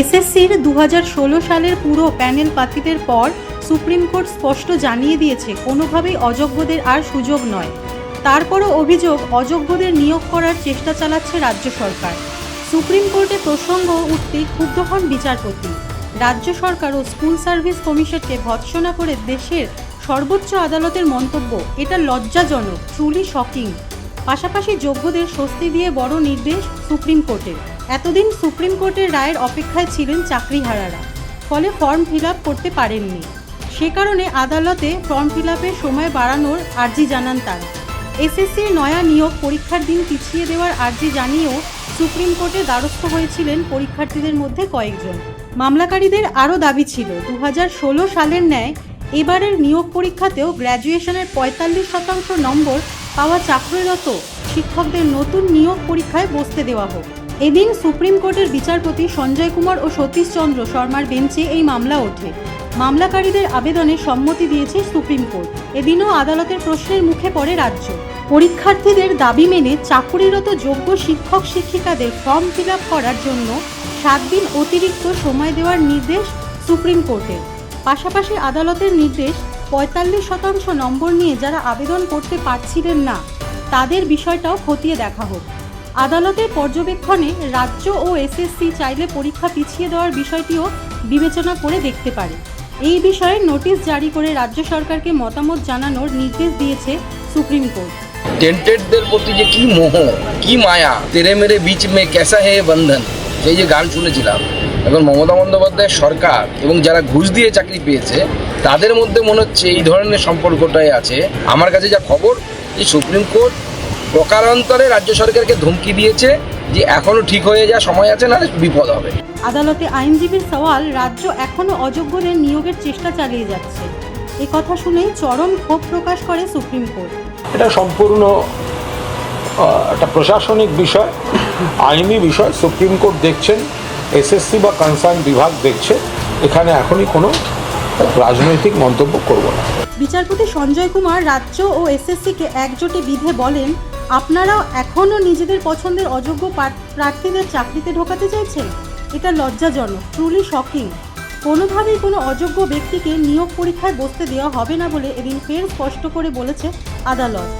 এসএসসির দু হাজার ষোলো সালের পুরো প্যানেল পাতিদের পর সুপ্রিম কোর্ট স্পষ্ট জানিয়ে দিয়েছে, কোনোভাবেই অযোগ্যদের আর সুযোগ নয়। তারপরও অভিযোগ, অযোগ্যদের নিয়োগ করার চেষ্টা চালাচ্ছে রাজ্য সরকার। সুপ্রিম কোর্টে প্রসঙ্গ উঠতে ক্ষুব্ধ হন বিচারপতি। রাজ্য সরকার ও স্কুল সার্ভিস কমিশনকে ভৎসনা করে দেশের সর্বোচ্চ আদালতের মন্তব্য, এটা লজ্জাজনক ট্রুলি শকিং পাশাপাশি যোগ্যদের স্বস্তি দিয়ে বড় নির্দেশ সুপ্রিম কোর্টের। এতদিন সুপ্রিম কোর্টের রায়ের অপেক্ষায় ছিলেন চাকরিহারারা। ফলে ফর্ম ফিল করতে পারেননি। সে কারণে আদালতে ফর্ম ফিল সময় বাড়ানোর আর্জি জানান তারা। এসএসসির নয়া নিয়োগ পরীক্ষার দিন পিছিয়ে দেওয়ার আর্জি জানিয়েও সুপ্রিম কোর্টে দ্বারস্থ হয়েছিলেন পরীক্ষার্থীদের মধ্যে কয়েকজন। মামলাকারীদের আরও দাবি ছিল দু হাজার ষোলো সালের ন্যায় এবারের নিয়োগ পরীক্ষাতেও গ্র্যাজুয়েশনের পঁয়তাল্লিশ শতাংশ নম্বর পাওয়া চাকরিরত শিক্ষকদের নতুন নিয়োগ পরীক্ষায় বসতে দেওয়া হোক। এদিন সুপ্রিম কোর্টের বিচারপতি সঞ্জয় কুমার ও সতীশ চন্দ্র শর্মার বেঞ্চে এই মামলা ওঠে। মামলাকারীদের আবেদনে সম্মতি দিয়েছে সুপ্রিম কোর্ট। এদিনও আদালতের প্রশ্নের মুখে পড়ে রাজ্য। পরীক্ষার্থীদের দাবি মেনে চাকুরিরত যোগ্য শিক্ষক শিক্ষিকাদের ফর্ম ফিল করার জন্য সাত দিন অতিরিক্ত সময় দেওয়ার নির্দেশ সুপ্রিম কোর্টের। পাশাপাশি আদালতের নির্দেশ, পঁয়তাল্লিশ শতাংশ নম্বর নিয়ে যারা আবেদন করতে পারছিলেন না, তাদের বিষয়টাও খতিয়ে দেখা হোক। আদালতের পর্যবেক্ষণে রাজ্য ও এসএসসি চাইলে পরীক্ষা পিছিয়ে দেওয়ার বিষয়টিও বিবেচনা করে দেখতে পারে। এই বিষয়ে নোটিশ জারি করে রাজ্য সরকারকে মতামত জানানোর নির্দেশ দিয়েছে সুপ্রিম কোর্ট। টেন্টেডদের প্রতি যে কি মোহ, কি মায়া, তেরে মেরে বিচ মে ক্যাসা হে বন্ধন এই যে গান শুনেছিলাম। এখন মমতা বন্দ্যোপাধ্যায়ের সরকার এবং যারা ঘুষ দিয়ে চাকরি পেয়েছে, তাদের মধ্যে মনে হচ্ছে এই ধরনের সম্পর্কটাই আছে। আমার কাছে যা খবর যে সুপ্রিম কোর্ট প্রকারান্তরে রাজ্য সরকারকে ধমকি দিয়েছে যে এখনও ঠিক হয়ে যা সময় আছে না বিপদ হবে। আদালতে আইনজীবীর সওয়াল রাজ্য এখনও অযোগ্যদের নিয়োগের চেষ্টা চালিয়ে যাচ্ছে। এ কথা শুনেই চরম ক্ষোভ প্রকাশ করে সুপ্রিম কোর্ট। এটা সম্পূর্ণ একটা প্রশাসনিক বিষয় আইনি বিষয়। সুপ্রিম কোর্ট দেখছেন এসএসসি বা কনসার্ন বিভাগ দেখছে এখানে এখনই কোনো রাজনৈতিক মন্তব্য করব না। বিচারপতি সঞ্জয় কুমার রাজ্য ও এসএসসিকে একজোটে বিধে বলেন আপনারাও এখনও নিজেদের পছন্দের অযোগ্য প্রার্থীদের চাকরিতে ঢোকাতে চাইছেন? এটা লজ্জাজনক ট্রুলি শকিং কোনোভাবেই কোনো অযোগ্য ব্যক্তিকে নিয়োগ পরীক্ষায় বসতে দেওয়া হবে না বলে এদিন ফের স্পষ্ট করে বলেছে আদালত।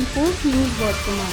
রিপোর্ট, নিউজ বর্তমান।